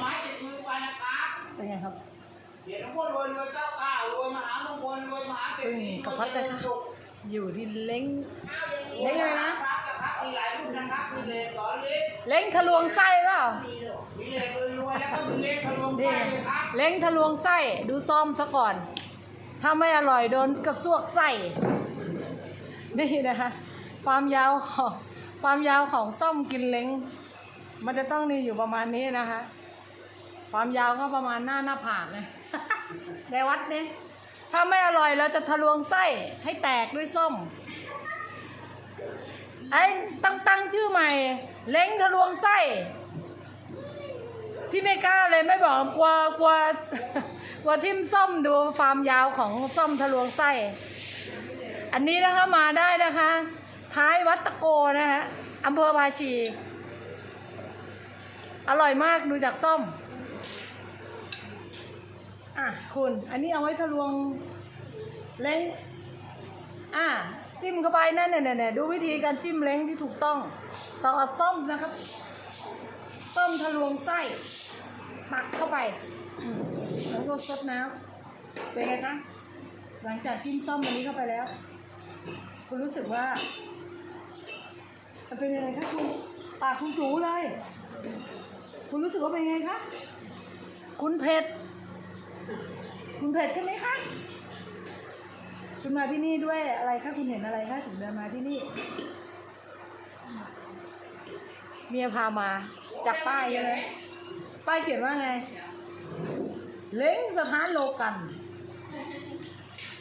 ไม้ติดมือไปนะครับเป็นไงครับเดี๋ยวหลวงพ่อรวยรวยเจ้าก้าวรวยมหามงคลรวยมหาเศรษฐีอืมกับพัดเลยค่ะอยู่ที่เล้งเล็เล้งอะไรนะครับกับพักมีหลายรุ่นนะครับมีเลขสอนเล็กเล้งทะลวงไส้เปล่ามีเลขรวยๆแล้วก็มีเลขทะลวงไปนี่ไงเลยครับเล้งทะลวงไส้ดูซ่อมซะก่อน ถ้าไม่อร่อยโดนกระซวกไส้นี่นะคะความยาวของความยาวของซ่อมกินเล้งมันจะต้องนี่อยู่ประมาณนี้นะคะ ความยาวก็ประมาณหน้าหน้าผากนะในวัดนี้ถ้าไม่อร่อยเราจะทะลวงไส้ให้แตกด้วยส้มไอ้ตั้งตั้งชื่อใหม่ เล้งทะลวงไส้พี่ไม่กล้าเลยไม่บอกกลัวกลัวกลัวทิมส้มดูฟาร์มยาวของส้มทะลวงไส้ อันนี้นะคะมาได้นะคะ ท้ายวัดตะโกนะคะอำเภอภาชี อร่อยมากดูจากส้ม คุณอันนี้เอาไว้ทะลวงเล้งอะจิ้มเข้าไปนั่นเนี่ยเนี่ยดูวิธีการจิ้มเล้งที่ถูกต้องต้องเอาส้มนะครับ ส้มทะลวงไส้ตักเข้าไปแล้วก็ซดน้ำเป็นไงคะหลังจากจิ้มส้มอันนี้เข้าไปแล้ว คุณรู้สึกว่ามันเป็นยังไงคะคุณปากคุณจูเลย คุณรู้สึกว่าเป็นไงคะ คุณเผ็ด คุณเผ็ดใช่ไหมคะ คุณมาที่นี่ด้วยอะไรคะคุณเห็นอะไรคะถึงเดินมาที่นี่ เมียพามาจากป้ายใช่ไหมป้ายเขียนว่าไง เล้งสถานโลกัน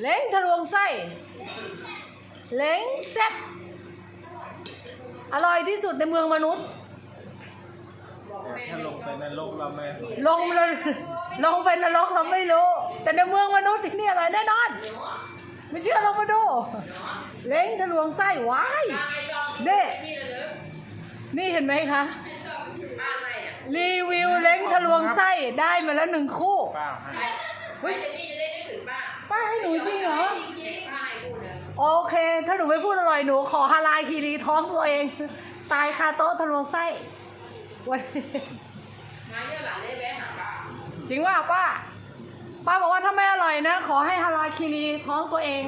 เล้งทะลวงไส้ เล้งแซ่บอร่อยที่สุดในเมืองมนุษย์แต่ถ้าลงไปนรกเราไม่ลงเลย ลงไปนรกเราไม่รู้ แต่ในเมืองมนุษย์ที่นี่อร่อยแน่นอน ไม่เชื่อลองมาดู เล้งทะลวงไส้วายเน่นี่เห็นไหมคะ รีวิวเล้งทะลวงไส้ได้มาแล้วหนึ่งคู่เปล่าให้เฮ้ยนี่จะได้นึกถึงป้าป้าให้หนูจริงเหรอ โอเค ถ้าหนูไม่พูดอร่อยหนูขอฮาลายคีรีท้องตัวเอง ตายคาโต๊ะทะลวงไส้วันนี้ จริงว่าป้า ป้าบอกว่าถ้าไม่อร่อยนะ ขอให้ฮาลาคีรีท้องตัวเอง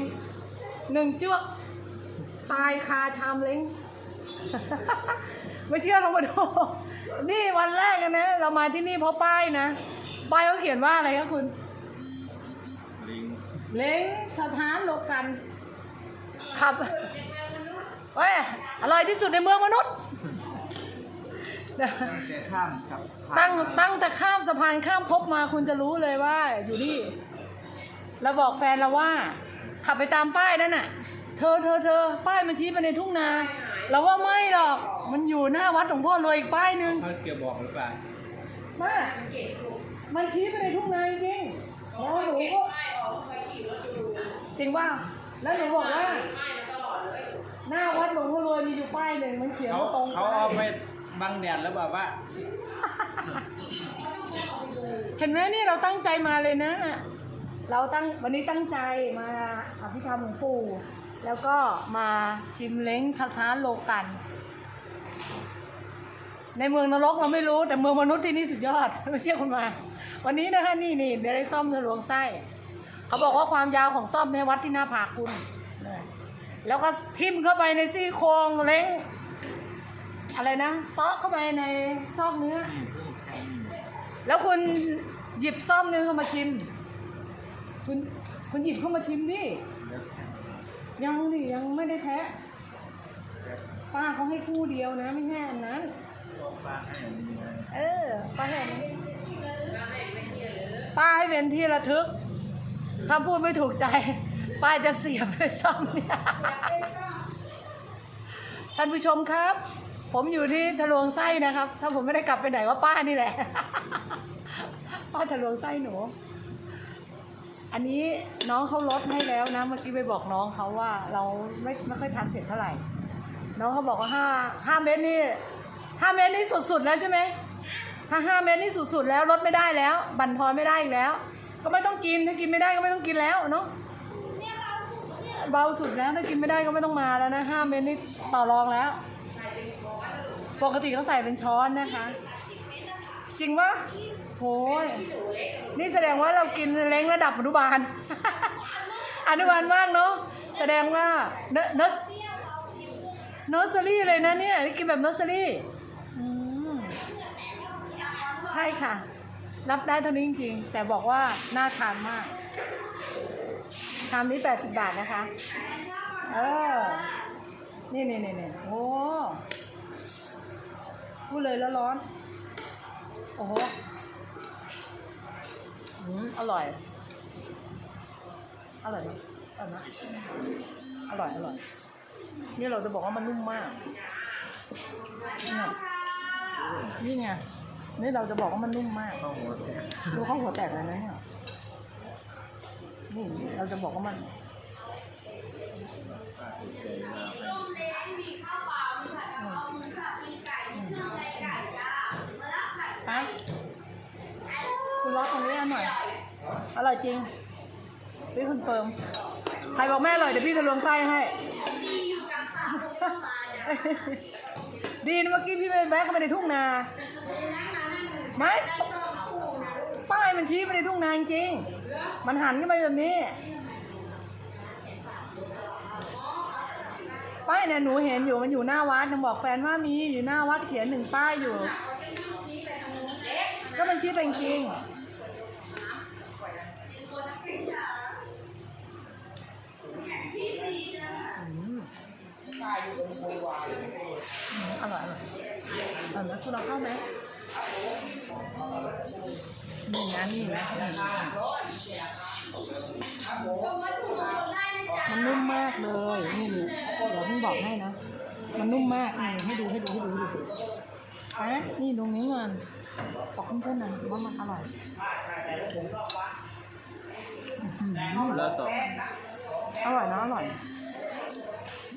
หนึ่งจ้วกตายคาชามเล้ง ไม่เชื่อลองมาดู นี่วันแรกกันนะ เรามาที่นี่เพราะป้ายนะป้ายเขาเขียนว่าอะไรคะคุณ ลิงเล้งสถานโลกัน ครับเว้ยอร่อยที่สุดในเมืองมนุษย์ตั้ง แต่ข้ามกับตั้งตั้งแต่ข้ามสะพานข้ามภพมาคุณจะรู้เลยว่าอยู่นี่เราบอกแฟนเราว่า ขับไปตามป้ายนั่นน่ะ เธอเธอเธอป้ายมันชี้ไปในทุ่งนาเราว่าไม่หรอกมันอยู่หน้าวัดหลวงพ่อรวยอีกป้ายหนึ่งเขาเกี่ยวบอกหรือเปล่ามามันชี้ไปในทุ่งนาจริงๆแล้วหนูก็ป้ายออกไปขี่รถดูจริงว่าแล้วหนูบอกว่า บังแดดแล้วแบบว่า เห็นไหมนี่เราตั้งใจมาเลยนะ เราตั้งวันนี้ตั้งใจมาอภิธรรมหลวงปู่ แล้วก็มาชิมเล้งคาท้าโลกัน ในเมืองนรกเราไม่รู้แต่เมืองมนุษย์ที่นี่สุดยอด ไม่เชื่อคุณมา วันนี้นะคะนี่นี่เดี๋ยวได้ซ่อมทะลวงไส้เขาบอกว่าความยาวของซ่อมในวัดที่หน้าผากคุณ แล้วก็ทิ่มเข้าไปในซี่โครงเล้ง อะไรนะซอกเข้าไปในซอกเนื้อ แล้วคุณหยิบซ่อมเนื้อเข้ามาชิม คุณคุณหยิบเข้ามาชิมดิยังดิยังไม่ได้แท้ป้าเขาให้คู่เดียวนะไม่ใช่อันนั้นป้าให้อย่างนี้นะเออป้าให้อันนี้ป้าให้เป็นที่ระทึก ถ้าพูดไม่ถูกใจ ป้าจะเสียบในซ่อมเนี่ยท่านผู้ชมครับ ผมอยู่ที่ทะลวงไส้นะครับ ถ้าผมไม่ได้กลับไปไหนว่าป้านี่แหละ ป้าทะลวงไส้หนู อันนี้น้องเขาลดให้แล้วนะ เมื่อกี้ไปบอกน้องเขาว่าเราไม่ไม่ค่อยทานเผ็ดเท่าไหร่ น้องเขาบอกว่าห้าห้าเมตรนี่ห้าเมตรนี่สุดๆแล้วใช่ไหมถ้าห้าเมตรนี่สุดๆแล้วลดไม่ได้แล้ว บั่นทอนไม่ได้อีกแล้ว ก็ไม่ต้องกินถ้ากินไม่ได้ก็ไม่ต้องกินแล้วเนาะเบาสุดแล้วถ้ากินไม่ได้ก็ไม่ต้องมาแล้วนะห้าเมตรนี่ต่อรองแล้ว ปกติเขาใส่เป็นช้อนนะคะ จริงปะโหยนี่แสดงว่าเรากินเล้งระดับอนุบาล อนุบาลมากเนาะแสดงว่าเนเนสเนอร์เซอรี่เลยนะเนี่ยกินแบบเนอร์เซอรี่ใช่ค่ะ รับได้เท่านี้จริงๆ แต่บอกว่าน่าทานมากชามนี้80บาทนะคะ เออ นี่นี่นี่นี่โอ้ พูดเลยแล้วร้อน โอ้โหอืมอร่อย อร่อยไหมอร่อยไหมอร่อย อร่อย นี่เราจะบอกว่ามันนุ่มมาก นี่ยนี่ไง นี่เราจะบอกว่ามันนุ่มมากข้าวหัวแตกดูข้าวหัวแตกเลยนะเนี่ย นี่เราจะบอกว่ามัน ป้าติดใจมาก ไปคุณล็อกตรงนี้อันหน่อย อร่อยจริง พี่คอนเฟิร์มใครบอกแม่อร่อยเดี๋ยวพี่จะลวงใต้ให้ ดีนะเมื่อกี้พี่ไปแวะเข้าไปในทุ่งนาไหมป้ายมันชี้ไปในทุ่งนาจริงๆมันหันขึ้นไปแบบนี้ป้ายเนี่ยหนูเห็นอยู่มันอยู่หน้าวัดหนูบอกแฟนว่ามีอยู่หน้าวัดเขียนหนึ่งป้ายอยู่ ก็มันชี้ไปจริงอืมอร่อยอร่อยอร่อยไหมคุณเราเข้าไหมนี่นะนี่นะมันนุ่มมากเลยนี่เดี๋ยวพี่บอกให้นะ มันนุ่มมากนี่ให้ดูให้ดูให้ดูให้ดู อะนี่ตรงนี้มันบอกเพื่อนๆหน่อยว่ามันอร่อยอื้อหือแล้วต่ออร่อยนะอร่อย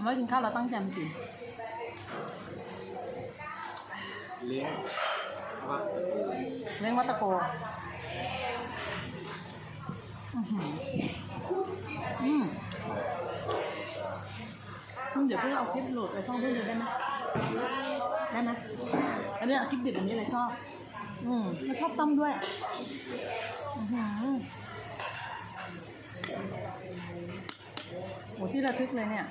เมื่อกินข้าวเราตั้งใจมากินเลี้ยงวัดเลี้ยงวัตตะโกอื้อหืออืมอืมเดี๋ยวพี่เอาคลิปโหลดไปช่องเพื่อนดูได้ไหมได้ไหม อันนี้เอาคลิปดิบแบบนี้เลยชอบ อืมแล้วชอบต้มด้วยอื้อหือโหที่ระทึกเลยเนี่ย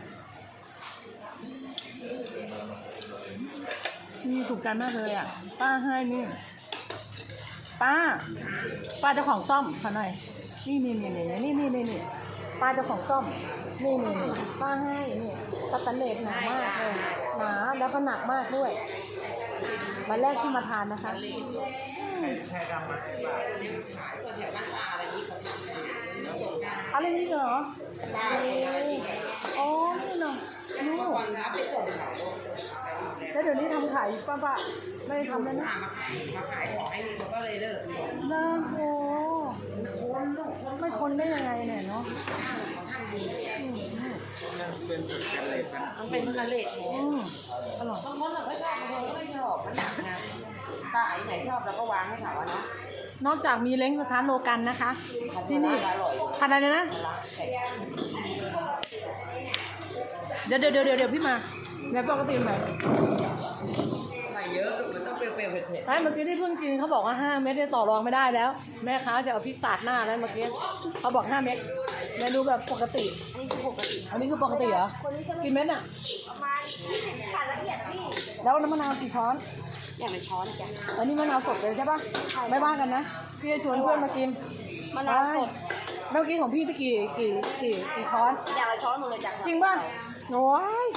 นี่ถูกกันมากเลยอะ ป้าให้นี่ ป้า ป้าเจ้าของซ่อมขอหน่อยนี่นี่นี่นี่นี่นี่นี่นี่ป้าเจ้าของซ่อม นี่นี่นี่ป้าให้นี่ตะตันเลสหนามากเลยหนาแล้วก็หนักมากด้วย วันแรกที่มาทานนะคะอะไรนี่เหรออ๋อนี่เนาะลูกแล้วเดี๋ยวนี้ทำขายป้าป้าไม่ทำแล้วนะมาขายมาขายของไอ้นี่เขาก็เลยเลิกน่าโหไม่ทนได้ยังไงเนี่ยเนาะ เป็นสุดกันเลยนะมันเป็นกระเลดอืมอร่อยบางคนเราไม่ชอบบางคนก็ไม่ชอบมันหนักไงตาไอ้ไหนชอบเราก็วางให้เขาอะเนาะนอกจากมีเล้งสถานโลกันนะคะ ที่นี่อร่อยพันอะไรนะ เดี๋ยวเดี๋ยวเดี๋ยวเดี๋ยวพี่มาเดี๋ยวปกติไหมไม่เยอะมันต้องเปรี้ยวๆเผ็ดไอ้เมื่อกี้ที่เพิ่งกินเขาบอกว่าห้าเม็ดเนี่ยต่อรองไม่ได้แล้ว แม่ค้าจะเอาพริกสาดหน้าแล้วเมื่อกี้เขาบอกห้าเม็ด เมนูแบบปกติ อันนี้คือปกติอันนี้คือปกติเหรอ คนนี้จะกี่เม็ดอะ ประมาณ20ค่ะละเอียดพี่แล้วน้ำมะนาวกี่ช้อน อย่างละช้อนจ้ะอันนี้มะนาวสดเลยใช่ปะไม่ว่ากันนะ พี่จะชวนเพื่อนมากินมะนาวสดเมื่อกี้ของพี่ตะกี่กี่กี่กี่ช้อน อย่างละช้อนหมดเลยจ้ะจริงป่ะโอ้ย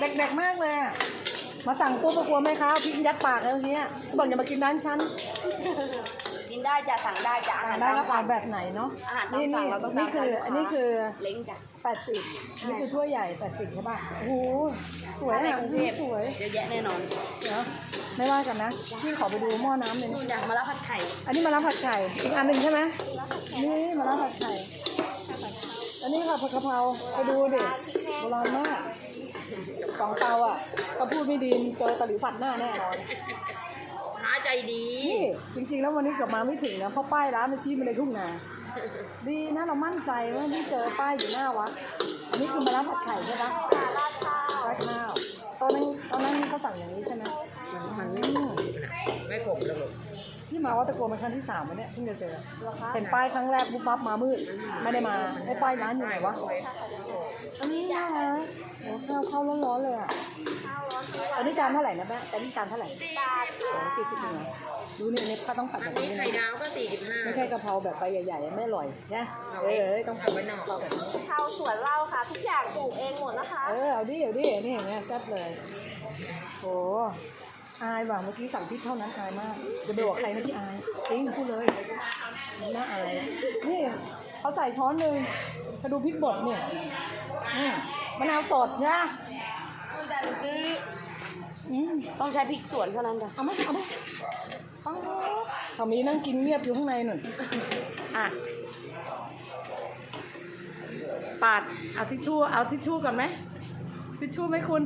เด็กๆมากเลยอะมาสั่งปุ๊บก็กลัวแม่ค้าเอาพริกยัดปากแล้วทีเนี้ยบอกอย่ามากินร้านฉันกิ นได้จ้ะสั่งได้จ้ะอาหารได้ตามรับสั่อางแบบไหนเนาะอาหารตามนี่สั่นี่งเราต้องนี่คือตามสั่งอันนี้คือ เล้งจ้ะแปดสิบนี่คือถ้วยใหญ่แปดสิบใช่ป่ะโอ้โหสวยในอะกรุงเทพสวยเยอะแยะแน่นอนเดี๋ยวไม่ว่ากันนะพี่ขอไปดูหม้อน้ำเลยนู่นจ้ะมะละผัดไข่อันนี้มารับผัดไข่อีกอันหนึ่งใช่ไหมนี่มารับผัดไข่อันนี้ค่ะผัดกะเพราไปดูดิโบราณมากสองเตาอะก็พูดไม่ดีเจอตะหลิวผัดหน้าแน่นอนหา ใจดี นี่จริงๆ แล้ววันนี้เกือบมาไม่ถึงนะเพราะป้ายร้านมันชี้มาในทุ่งนาดีนะเรามั่นใจว่าที่เจอป้ายอยู่หน้าวัดอันนี้คือมารับผัดไข่ใช่ปะราดข้าวราดข้าวตอนนั้นตอนนั้นเขาสั่งอย่างนี้ใช่ไหมๆมันไม่อืมไม่ขมแล้วลูกที่มาวัดตะโกเป็นครั้งที่สามแล้วเนี่ยเพิ่งจะเจอเห็นป้ายครั้งแรกปุ๊บปั๊บมามืดไม่ได้มาไอ้ป้ายร้านอยู่ไหนวะอันนี้นะคะโอ้ข้าวข้าวร้อนๆเลยอะ อันนี้จานเท่าไหร่นะแม่อันนี้จานเท่าไหร่สองสี่สิบหนึ่งดูนี่เนี่ยก็ต้องตัดแบอับนนี้นี้ไข่นะดาวก็สี่สิบห้าไม่ใช่กะเพราแบบใบใหญ่ๆไม่อร่อยนะเออเออต้องเอาไว้นอกเราแบบนี้ ข้าวสวนเราค่ะ ทุกอย่างปลูกเองหมดนะคะ เออเอาดิเอาดินี่เห็นไหมแซ่บเลยโอ้อายว่ะเมื่อกี้สั่งพริกเท่านั้นอายมากจะไปบอกใครนะที่อายจริงพูดเลยน่าอายนี่เขาใส่ช้อนหนึ่งมาดูพริกบดเนี่ยอืมมะนาวสดนะแต่ซื้ออืม ต้องใช้พริกสวนเท่านั้นค่ะเอาไหมเอาไหมเอาสามีนั่งกินเงียบอยู่ข้างในหนุนอะปาดเอาทิชชู่เอาทิชชู่ก่อนไหมทิชชู่ไหมคุณ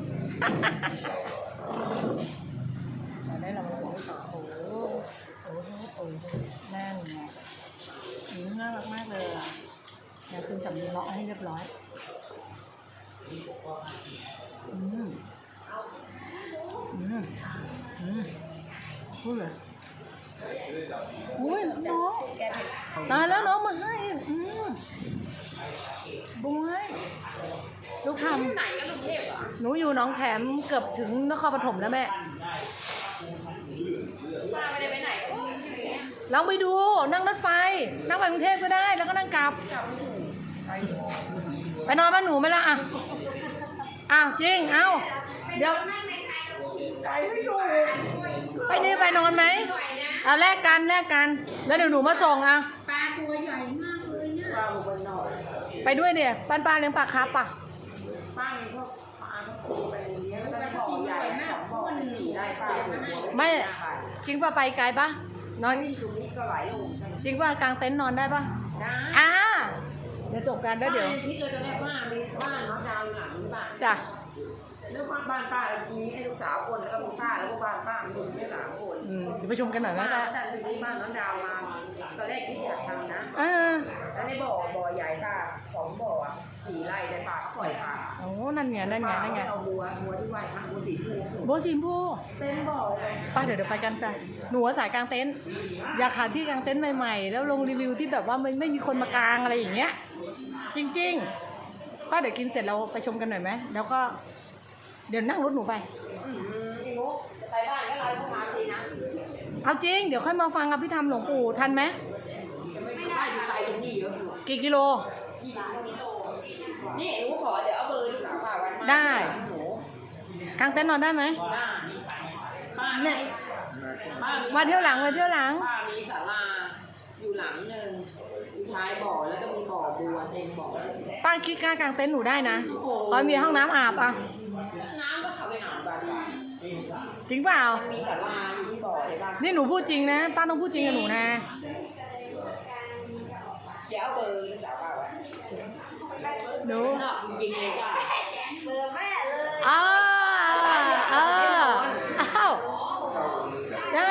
เอาได้เรามาบอกต่อโอ้โหโอ้โหโอ้โหแน่นไงอืมน่ารักมากเลยอะเดี๋ยวคุณสำลีเลาะให้เรียบร้อยอืมอืมอืม พูดเลยอุ้ยน้องตายแล้วน้องมาให้อืมบวยลูกทำไหนก็ลูกเทพเหรอหนูอยู่หน้องแขมเกือบถึงนครปฐมแล้วแม่ป้าไม่ได้ไปไหนก็ลองไปดูนั่งรถไฟ นั่งไปกรุงเทพก็ได้ แล้วก็นั่งกลับ ไปนอนบ้านหนูไหมล่ะอะอ้าวจริง เอ้าเดี๋ยว ไปนี่ไปนอนไหมเอาแลกกันแลกกัน แล้วเดี๋ยวหนูมาส่งอะปลาตัวใหญ่มากเลยเนี่ยปลาหมูบนนอกไปด้วยเนี่ยป้านป้าเลี้ยงปลาคาร์ปป่ะป้ามีพวกปลาเขาไปเลี้ยงแล้วก็บ่อใหญ่มากบ่อหนีได้ปลาหัวหัวไม่จริงป่ะไปไกลป่ะนอนที่ตรงนี้ก็หลายโลจริงป่ะกลางเต็นท์นอนได้ป่ะได้อ่าเดี๋ยวจบกันแล้วเดี๋ยวคิดเลยตอนแรกว่ามีบ้านเนาะดาวหลังบ้านจ้ะ แล้วบ้านบ้านป้ามีให้ลูกสาวคนแล้วก็มีป้าแล้วก็บ้านป้ามีลูกแค่สามคนอืมเดี๋ยวไปชมกันหน่อยป้านะแต่ถึงที่บ้านน้องดาวมาตอนแรกคิดอยากทำนะอ่าแล้วในบ่อบ่อใหญ่ป้าสองบ่ออะสี่ไร่ในป่าเขาปล่อยปลาโอ้นั่นไงนั่นไงนั่นไงเอาบัวบัวที่ว่ายทางบัวสีฟูโบสิมพูเต็มบ่อเลยไปเดี๋ยวเดี๋ยวไปกันไปหนูว่าสายกลางเต็นท์อยากหาที่กลางเต็นท์ใหม่ๆ แล้วลงรีวิวที่แบบว่าไม่ไม่มีคนมากางอะไรอย่างเงี้ย จริง ๆ ป้าเดี๋ยวกินเสร็จเราไปชมกันหน่อยไหมแล้วก็ ดี๋ยวนั่งรถหนูไปอืมอีนุ๊กจะไปบ้านก็ไลน์เข้ามาทีนะเอาจริง เดี๋ยวค่อยมาฟังอภิธรรมหลวงปู่ทันไหมบ้านอยู่ไกลตรงนี้เยอะอยู่กี่กิโลนี่หนูขอเดี๋ยวเอาเบอร์ลูกสาวป้าไว้ให้ได้ หนูกลางเต็นท์นอนได้ไหมได้ป้าเนี่ยป้ามีมาเที่ยวหลังมาเที่ยวหลัง ป้ามีศาลาอยู่หลังหนึ่งอยู่ ท้ายบ่อแล้วก็มีบ่อบัวเต็มบ่อป้าคิดค่ากลางเต็นท์หนูได้นะขอมีห้องน้ำอาบอะ น้ำก็เข้าไปหาบ้านป้าจริงเปล่า มันมีศาลาอยู่ที่บ่อใช่ปะนี่หนูพูดจริงนะ ป้าต้องพูดจริงกับหนูนะ เดี๋ยวเอาเบอร์ลูกสาวป้าไว้หนู นอกจริงๆเลยป้าอ้าวอ้าวอ้าว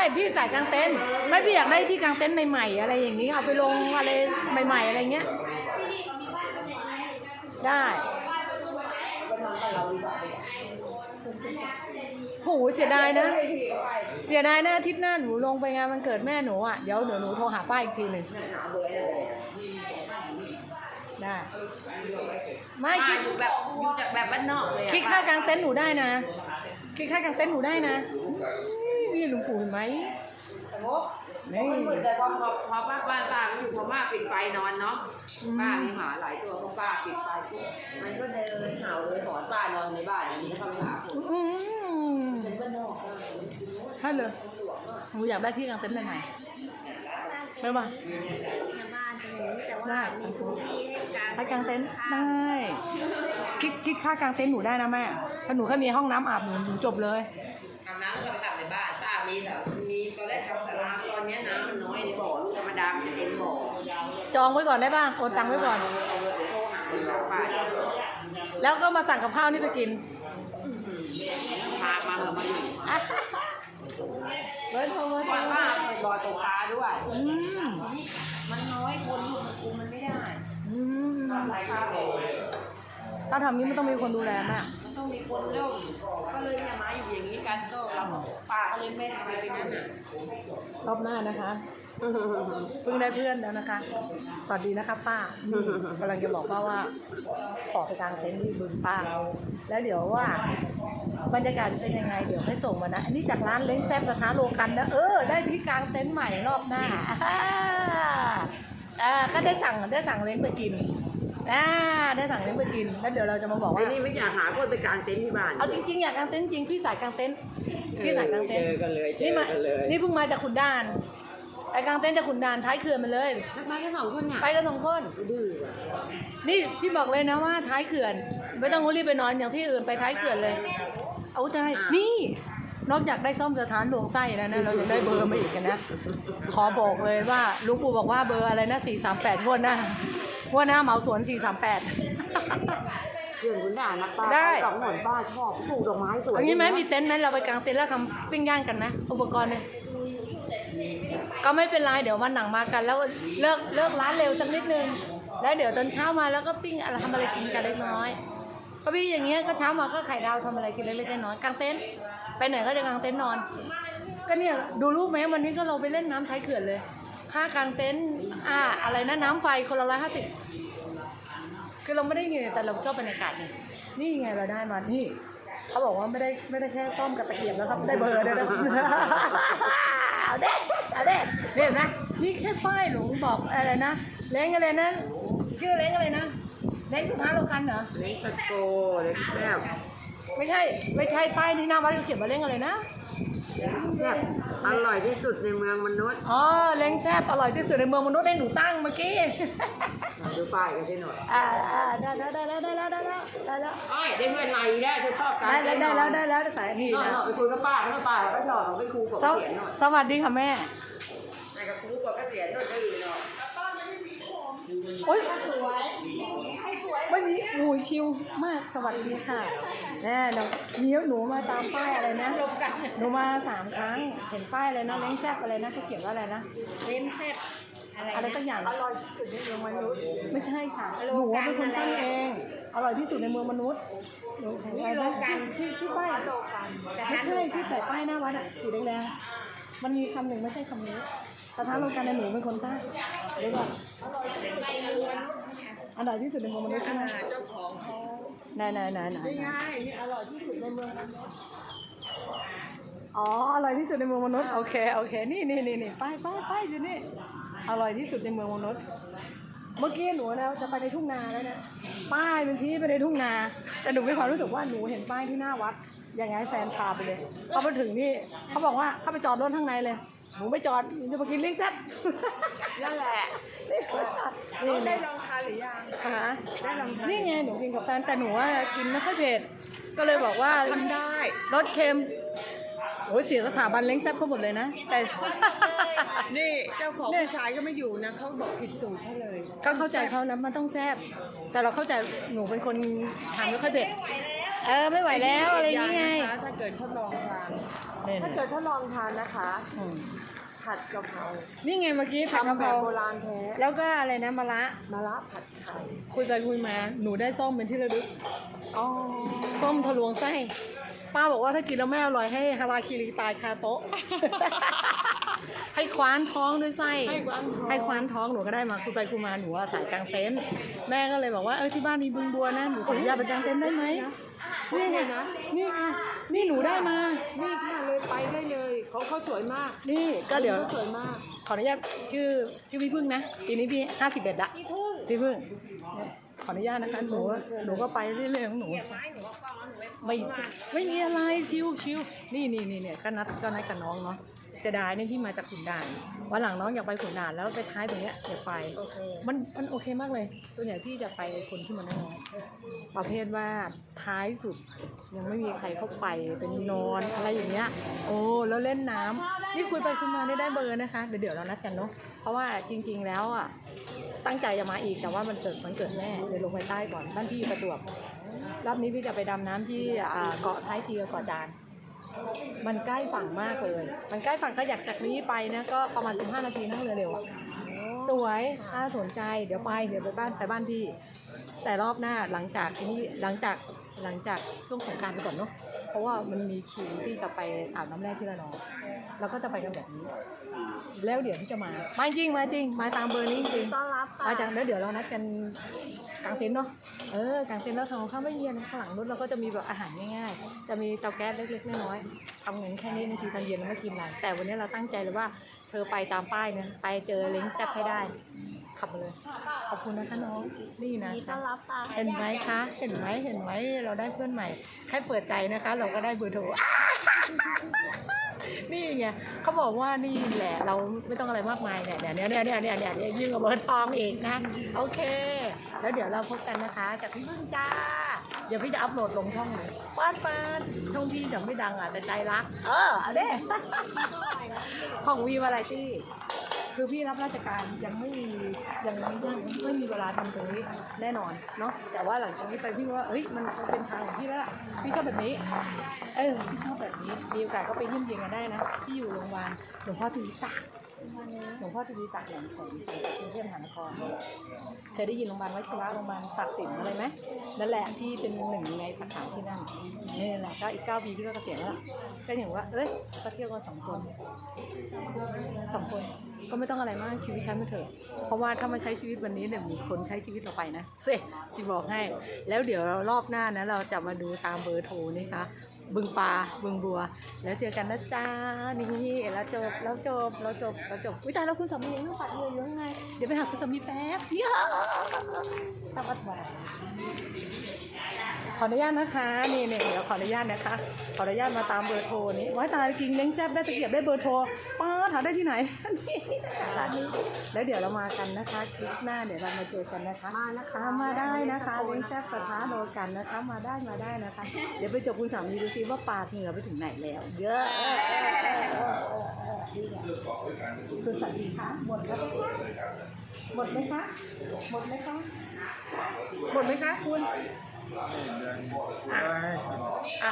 ได้พี่สายกลางเต็นท์ไม่พี่อยากได้ที่กลางเต็นท์ใหม่ๆ อะไรอย่างนี้เอาไปลงอะไรใหม่ ๆ อะไรเงี้ย ได้ก็ทำกับเราดีกว่าโหเสียดายนะ เสียดายนะอาทิตย์หน้าหนูลงไปงานวันเกิดแม่หนูอะ เดี๋ยวเดี๋ยวหนูโทรหาป้าอีกทีหนึ่งเนี่ยหาเบอร์ให้เลยได้ ไม่ป้าคิดอยู่แบบอยู่จากแบบบ้านนอกเลยอะ คิดค่ากลางเต็นท์หนูได้นะ คิดค่ากลางเต็นท์หนูได้นะ นี่หลวงปู่เห็นไหมสมมติมันมืดแต่พอพอพอป้าบ้านป้าก็อยู่พอมาปิดไฟนอนเนาะป้ามีหมาหลายตัวพอป้าปิดไฟปุ๊บมันก็เดินเห่าเลยหอนป้านอนในบ้านอย่างนี้แล้วก็ไปหาคนอืมเป็นบ้านนอกอะใช่เลยหนูอยากได้ที่กลางเต็นท์ใหม่ๆไม่ว่าบ้านจะหนูแต่ว่าได้มีพื้นที่ให้การให้กลางเต็นท์ได้คิดคิดค่ากลางเต็นท์หนูได้นะแม่ถ้าหนูแค่มีห้องน้ำอาบหนูหนูจบเลยอาบน้ำก็ไปอาบในบ้านป้า มีแต่มีตอนแรกทำสาราตอนเนี้ยน้ำมันน้อยในบ่อลูกธรรมดามันจะเป็นบ่อจองไว้ก่อนได้ป่ะโอนตังค์ไว้ก่อนเอาเบอร์โทรหาคุณป้าแล้วก็มาสั่งกับข้าวนี่ไปกินพามาเถอะมาอยู่เบิร์ดโทรเบิร์ดโทรป้าป้าเปิดบ่อตกปลาด้วย อืมมันน้อยคนลูกมันคุมมันไม่ได้อืมป้าไปป้าบอกถ้าทำนี้มันต้องมีคนดูแลแม่ใต้องมีคนเริ่มก็เลยเนี่ยมาอยู่อย่างนี้กันก็เราก็ป้าก็เลยไม่ทำอะไรนั้นอะรอบหน้านะคะเพิ่งได้เพื่อนแล้วนะคะสวัสดีนะคะป้านี่กำลังจะบอกป้าว่าขอไปกางเต็นท์ที่บึงป้าแล้วเดี๋ยวว่าบรรยากาศจะเป็นยังไงเดี๋ยวให้ส่งมานะ อันนี้จากร้านเล้งแซ่บสถานโลกันนะเออได้ที่กางเต็นท์ใหม่รอบหน้าอ่าอ่าก็ได้สั่งได้สั่งเล้งไปกิน อ่าได้สั่งเล้งไปกินแล้วเดี๋ยวเราจะมาบอกไอ้ว่านี่ไม่อยากหาคนไปกางเต็นท์ที่บ้านเอาจริงๆอยากกางเต็นท์จริงพี่สายกางเต็นท์พี่สายกางเต็นท์เจอกันเลยเจนี่อมากันเลยนี่เพิ่งมาจากขุนด่านไปกางเต็นท์จากขุนด่านท้ายเขื่อนมาเลยมาแค่สองคนเนี่ยไปกันสองคน ดื้อว่ะนี่พี่บอกเลยนะว่าท้ายเขื่อน ไม่ต้องรีบไปนอนอย่างที่อื่นไปท้ายเขื่อนเลยเอาใจนี่นอกจากได้ซ่อมสถานหลวงไส้แล้วนะเรายังได้เบอร์มาอีกนะ ขอบอกเลยว่าหลุงปู่บอกว่าเบอร์อะไรนะสี่สามแปดงวดหน้า งวดหน้าเหมาสวนสี่สามแปดเพื่อนคุณด่านะป้าได้สองหนป้าชอบปลูกดอกไม้สวยเอางี้ไหมมีเต็นท์ไหมเราไปกางเต็นท์แล้วทำปิ้งย่างกันไหมอุปกรณ์เนี่ยก็ไม่เป็นไรเดี๋ยววันหนังมากัน แล้วเลิกเลิกร้านเร็วสักนิดนึงแล้วเดี๋ยวตอนเช้ามาแล้วก็ปิ้งอะไรทำอะไรกินกันเล็กน้อยก็พี่อย่างเงี้ยก็เช้ามาก็ไข่ดาวทำอะไรกินเล็กๆน้อยๆกางเต็นท์ไปไหนก็จะกางเต็นท์นอน ก็เนี่ยดูรูปไหมวันนี้ก็เราไปเล่นน้ำท้ายเขื่อนเลย ค่ากางเต็นท์อ่าอะไรนะน้ำไฟคนละร้อยห้าสิบคือเราไม่ได้เงินแต่เราชอบบรรยากาศไงนี่ไงเราได้มานี่เขาบอกว่าไม่ได้ไม่ได้แค่ซ่อมกับตะเกียบแล้วครับได้เบอร์ด้วยนะเอาเด็เอาเด็เห็นไหมนี่แค่ป้ายหลวงบอกอะไรนะเล้งอะไรนะชื่อเล้งอะไรนะเล้งสุดท้ายโลกันเหรอเล็กสโกเล็กแซ่บไม่ใช่ไม่ใช่ป้ายที่หน้าวัดเขาเขียนว่าเล้งอะไรนะ แซ่บอร่อยที่สุดในเมืองมนุษย์อ๋อเล้งแซ่บอร่อยที่สุดในเมืองมนุษย์ให้หนูตั้งเมื่อกี้ดูป้ายกันที่หน่อยอ่าอ่าได้แล้วได้แล้วได้แล้วได้แล้วได้แล้วอ้อยได้เพื่อนใหม่อีกแล้วเธอชอบการได้แล้วได้แล้วได้แล้วแต่นี่นอนนะนอนไปคุยกับป้าแล้วป้าก็ชอบเขาไปครูกับสวเขียนหน่อยสวัสดีค่ะแม่ในกับครูกับเขียนหน่อยก็ดีเนาะโอ๊ย ไม่มีโอ้ยชิวมากสวัสดีค่ะแน่เดี๋ยวเนี้ยวหนูมาตามป้ายอะไรนะหนูมาสามครั้งเห็นป้ายอะไรนะเล้งแซ่บอะไรนะเขาเขียนว่าอะไรนะเล่นแซ่บอะไรอะไรตั้งอย่างอร่อยที่สุดในเมืองมนุษย์ไม่ใช่ค่ะหนูเป็นคนตั้งเองอร่อยที่สุดในเมืองมนุษย์หนูอะไรนะที่ที่ป้ายไม่ใช่ที่ใส่ป้ายหน้าวัดอะสีแดงๆมันมีคำหนึ่งไม่ใช่คำนี้สถานโรงการในหนูเป็นคนตั้งเดี๋ยวก่ อนอร่อยที่สุดในเมืองมนุษย์ใช่ไหมเจ้าของเขาไหนไหนไหนไหนใช่นี่อร่อยที่สุดในเมืองมนุษย์อ๋ออร่อยที่สุดในเมืองมนุษย์โอเคโอเคนี่นี่นี่นี่ป้ายป้ายป้ายอยู่นี่อร่อยที่สุดในเมืองมนุษย์ เมื่อกี้หนูนะจะไปในทุ่งนาแล้วเนี่ยป้ายมันชี้ไปในทุ่งนา แต่หนูมีความรู้สึกว่าหนูเห็นป้ายที่หน้าวัดยังไงให้แฟนพาไปเลยพอมาถึงนี่เขาบอกว่าเข้าไปจอดรถข้างในเลย หนูไม่จอดหนูจะมากินเลี้ยงแซ่บนั่นแหละนี่ได้นี่ลองทานหรือยังอ่าได้ลองทานนี่ไงหนูกินกับแฟนแต่หนูว่ากินไม่ค่อยเผ็ดก็เลยบอกว่าทำได้รสเค็มโอ้ยเสียสถาบันเล้งแซ่บเขาหมดเลยนะแต่นี่เจ้าของผู้ชายก็ไม่อยู่นะเขาบอกผิดสูตรให้เลย ก็เข้าใจเขานะมันต้องแซ่บแต่เราเข้าใจหนูเป็นคนทานไม่ค่อยเผ็ดเออไม่ไหวแล้วอะไรอย่างเงี้ยนะคะถ้าเกิดทดลองทานเนี่ยถ้าเกิดทดลองทานนะคะอืม ผัดกะเพรานี่ไงเมื่อกี้ผัดกะทำเพแบราบโบราณแท้แล้วก็อะไรนะมะระมะระผัดไข่คุยไปคุยมา หนูได้ส้มเป็นที่ระลึกอ๋อส้มทะลวงไส้ป้าบอกว่าถ้ากินแล้วไม่อร่อยให้ฮาราคิริตายคาโต๊ะ ให้คว้านท้องด้วยไส้ ให้กวางทองให้คว้านท้องหนูก็ได้มาคุยไปคุยมาหนูว่าสายกลางเต็นท์แม่ก็เลยบอกว่าเออที่บ้านมีบึงบัวนะหนูขออนุญาตไปกลางเต็นท์ได้ไหมนี่ไงนี่ค่ะนี่หนูได้มา นี่ค่ะเลยไปได้เลย เขาเขาสวยมากนี่ก็เดี๋ยวขาสวยมากขออนุญาตชื่อชื่อพี่พึ่งนะปีนี้พี่ห้าสิบเอ็ดละพี่พึ่งขออนุญาตนะคะหนูหนูก็ไปเรื่อยๆของหนูไม่ไม่มีอะไรชิวชิวนี่นี่นี่เนี่ยก็นัดก็นัดกับน้องเนาะ จะได้เนี่ยพี่มาจากขุนด่านวันหลังน้องอยากไปขุนด่านแล้วไปท้ายตรงเนี้ยเดี๋ยวไป โอเค มันมันโอเคมากเลย ตัวใหญ่พี่จะไปคนที่มันน้อยๆประเภทว่าท้ายสุดยังไม่มีใครเข้าไปเป็นนอนอะไรอย่างเงี้ย โอ้แล้วเล่นน้ำนี่คุยไปคุยมาได้ได้เบอร์นะคะ เดี๋ยวเดี๋ยวเรานัดกันเนาะเพราะว่าจริง ๆ แล้วอะตั้งใจจะมาอีกแต่ว่ามันเกิดมันเกิดแม่เลยลงไปใต้ก่อนบ้านพี่อยู่ประจวบรอบนี้พี่จะไปดำน้ำที่อ่าเกาะท้ายเรือเกาะจาน มันใกล้ฝั่งมากเลย มันใกล้ฝั่งก็อยากจากนี้ไปนะก็ประมาณ 15 นาทีนั่งเรือเร็วอะสวยถ้าสนใจเดี๋ยวไปเดี๋ยวไปบ้านไปบ้านพี่ แต่รอบหน้าหลังจากที่นี่หลังจาก หลังจากช่วงสงกรารไปก่อนเนาะเพราะว่ามันมีคิวที่จะไปอาบน้ำแร่ที่ระนองเราก็จะไปกันแบบนี้ แล้วเดี๋ยวที่จะมามาจริงมาจริงมาตามเบอร์นี้จริงต้อนรับค่ะมาจากแล้วเดี๋ยวเรานัดกันกลางเต็นท์เนาะเออกลางเต็นท์แล้วทำข้าวไม่เย็นข้างหลังรถเราก็จะมีแบบอาหารง่ายๆ จะมีเตาแก๊สเล็กๆน้อยๆทำเงินแค่นี้บางทีตอนเย็นเราไม่กินอะไรแต่วันนี้เราตั้งใจเลยว่าเธอไปตามป้ายเนี่ยไปเจอเล้งแซ่บให้ได้ ขับมาเลย ขอบคุณนะคะน้อง นี่นะยินดีต้อนรับค่ะเห็นไหมคะ เห็นไหมเห็นไหมเราได้เพื่อนใหม่ แค่เปิดใจนะคะ เราก็ได้เบอร์โทร นี่ไงเขาบอกว่านี่แหละ เราไม่ต้องอะไรมากมายเนี่ยเนี่ยเนี่ยเนี่ยเนี่ยเนี่ยเนี่ยยิ่งกว่าเบอร์ทองอีกนะ โอเค แล้วเดี๋ยวเราพบกันนะคะ จากพี่พึ่งจ้า เดี๋ยวพี่จะอัพโหลดลงช่องเลยป้านปานช่องพี่จะไม่ดังอะแต่ใจรัก เออเอาเด้ของวีวาไรตี้ คือพี่รับราชการยังไม่มียังไม่ยังไม่มีเวลาทำตรงนี้แน่นอนเนาะแต่ว่าหลังจากนี้ไปพี่ว่าเฮ้ยมันเป็นทางของพี่แล้วล่ะพี่ชอบแบบนี้เออพี่ชอบแบบนี้มีโอกาสก็ไปเยี่ยมเยียนกันได้นะที่อยู่โรงพยาบาลหลวงพ่อทีศักดิ์ หลวงพ่อทวีศักดิ์อย่างของสังกัดกรุงเทพมหานครเคยได้ยินโรงพยาบาลวชิระโรงพยาบาลตักสินอะไรไหมนั่นแหละพี่เป็นหนึ่งในสาขาที่นั่นนี่แหละก็อีกเก้าปีพี่ก็เกษียณแล้วล่ะก็อย่างว่าเอ้ยก็เที่ยวกันสองคนสองคนก็ไม่ต้องอะไรมากชีวิตฉันไม่เถอะ เพราะว่าถ้ามาใช้ชีวิตวันนี้เนี่ยมีคนใช้ชีวิตเราไปนะเซ่สิบอกให้ แล้วเดี๋ยวรอบหน้านะเราจะมาดูตามเบอร์โทรนี่คะ บึงปลาบึงบัว แล้วเจอกันนะจ้านี่แล้วจบแล้วจบแล้วจบแล้วจบอุ้ยตายแล้วคุณสามียังต้องปัดเลยยังไงเดี๋ยวไปหาคุณสามีแป๊บเดียวตาบัดวาข ออนุญาตนะคะ นี่นี่เดี๋ยวขออนุญาตนะคะ ขออนุญาตมาตามเบอร์โทรนี้ไว้ตายกิงเล้งแซบได้ตะเกียบได้เบอร์โทรป้าถามได้ที่ไหนนี่ร้านนี้แล้วเดี๋ยวเรามากันนะคะคลิปหน้าเดี๋ยวเรามาเจอกันนะคะมานะคะมาได้นะคะเล้งแซบสถานโลกันนะคะ มาได้มาได้นะคะ เดี๋ยวไปจบคุณสามีดูซิว่าปากเหงื่อไปถึงไหนแล้ว เยอะคุณสามีคะหมดแล้วไหมคะหมดไหมคะหมดไหมคะหมดไหมคะคุณได้ อะ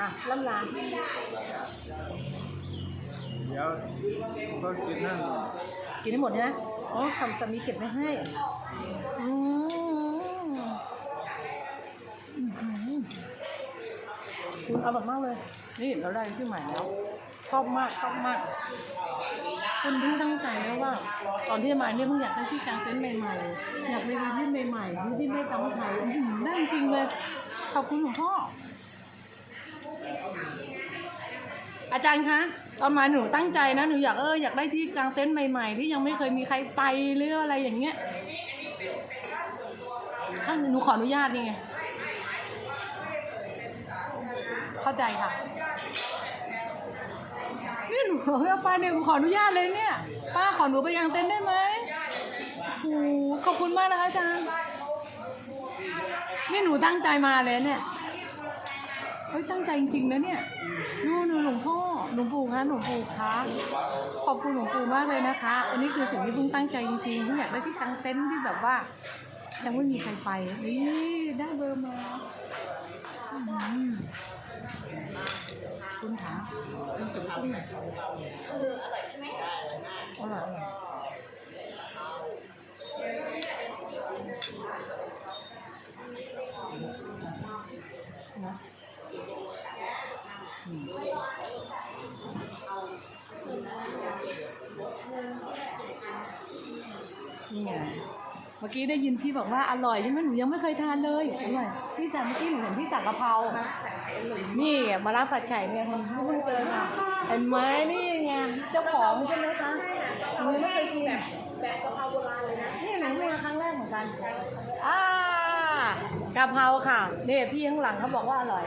อะล่ำลาเดี๋ยวก็กินนั่นกินให้หมดนะอ๋อสาสามีเก็บไว้ให้อืมอื้อหือคุณอร่อยมากเลย นี่เราได้ที่ใหม่แล้ว ชอบมาก ชอบมาก คุณเพิ่งตั้งใจนะว่าตอนที่มาเนี่ยเพิ่งอยากได้ที่กางเต็นท์ใหม่ๆ อยากไปรีวิวใหม่ๆที่ไม่ต้องถ่ายอื้ได้จริงเลย ขอบคุณหลวงพ่อ อาจารย์คะตอนมาหนูตั้งใจนะ หนูอยากเอออยากได้ที่กางเต็นท์ใหม่ๆ ที่ยังไม่เคยมีใครไปหรืออะไรอย่างเงี้ยข้างหนูขออนุญาตนี่ไง เข้าใจค่ะ หนูบอกว่าป้าเนี่ยหนูขออนุญาตเลยเนี่ย ป้าขอหนูไปกางเต็นท์ได้ไหมโอ้โหขอบคุณมากนะคะอาจารย์นี่หนูตั้งใจมาเลยเนี่ยเฮ้ยตั้งใจจริงๆนะเนี่ยนู่นหลวงพ่อหลวงปู่คะหลวงปู่คะขอบคุณหลวงปู่มากเลยนะคะ อันนี้คือสิ่งที่เพิ่งตั้งใจจริงๆเพิ่งอยากได้ที่กางเต็นท์ที่แบบว่ายังไม่มีใครไปนี่ได้เบอร์มาอื้อหือ คุณคะคุณจุ๋มคุณหน่อยอร่อยใช่ไหมอร่อยอร่อยนะนี่ไงเมื่อกี้ได้ยินพี่บอกว่าอร่อยใช่ไหมหนูยังไม่เคยทานเลยอร่อยพี่สั่งเมื่อกี้หนูเห็นพี่สั่งกะเพรานี่มารับผัดไข่เนี่ยคนเพิ่งเจอมาเห็นไหมนี่ไงเจ้าของใช่ไหมคะหนูไม่เคยกินแบบกะเพราโบราณเลยนะนี่หนูเพิ่งมาครั้งแรกเหมือนกันอ่ากะเพราค่ะนี่พี่ข้างหลังเขาบอกว่าอร่อย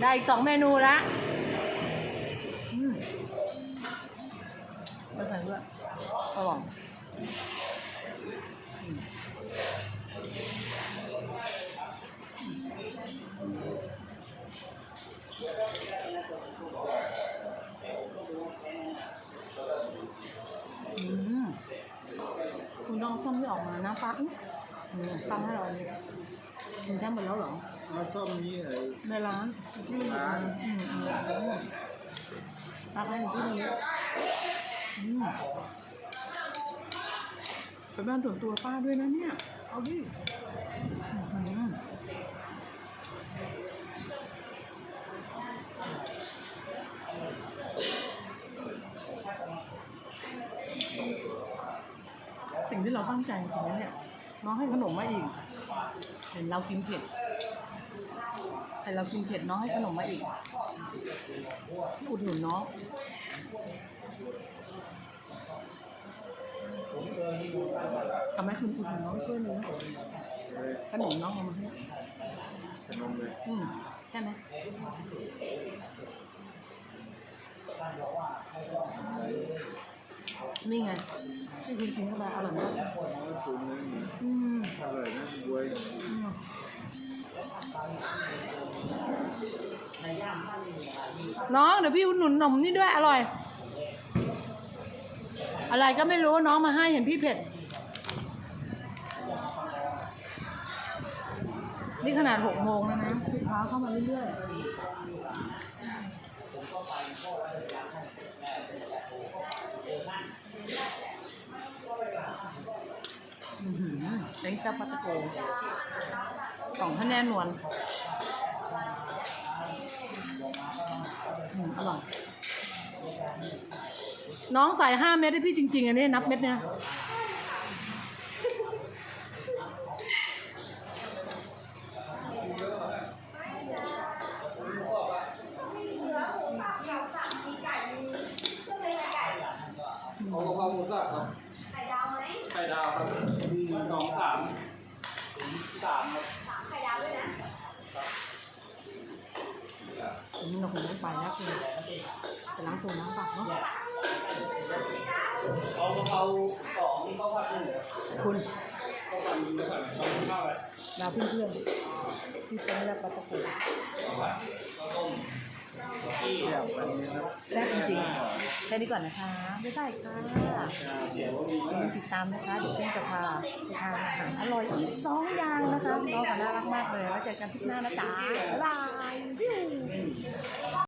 ได้อีกสองเมนูละอืมไม่เคยด้วยอร่อย อืมป้าให้เราเลยกินแค่หมดแล้วเหรอมาส้มนี้ไอ้ในร้านร้านอืมอืมปลาให้หนูที่นี่อืมเป็นบ้านส่วนตัวป้าด้วยนะเนี่ย เอาดิสิ่งที่เราตั้งใจจริงเนี่ย น้องให้ขนมมาอีก เห็นเรากินเผ็ดแต่เรากินเผ็ดน้องให้ขนมมาอีก อุดหนุนน้องทำไมคุณอุดหนุนน้องช่วยหนึงนะขนมน้องเอามาให้ขนมเลยอืมใช่ไหมนี่ไง ที่คุณกินเข้าไปอร่อยมากสูงเลยอืมอร่อยนะบวยน้องเดี๋ยวพี่อุดหนุนนมนี่ด้วยอร่อย อะไรก็ไม่รู้น้องมาให้เห็นพี่เผ็ด นี่ขนาดหกโมงแล้วนะลูกค้าเข้ามาเรื่อยๆอื้อหือ เต็งจับปลาตะโกสองคะแน่นวลอืมอร่อย น้องใส่ห้าเม็ดให้พี่จริง ๆ อันนี้นับเม็ดเนี่ย เอากะเพราหมูสับครับ ไข่ดาวไหมไข่ดาวครับสองสามสามครับ อันนี้เราคงไม่ไปแล้วคือ ไปล้างตัวน้ำปากเนาะเอากะเพราสองข้าวผัดหนึ่งคุณข้าวผัดหนึ่งแล้วกันเอาข้าวอะไรเราเพื่อนๆที่เป็นแล้วปลาตะโกที่แบบอันนี้ครับแซ่บจริงๆแค่นี้ก่อนนะคะไม่ได้ค่ะเดี๋ยวติดตามนะคะเดี๋ยวเพื่อนจะพาไปทานอาหารอร่อยอีกสองอย่างนะคะน้องก็น่ารักมากเลยแล้เจอกันที่หน้านะจ๊ะบ๊ายบาย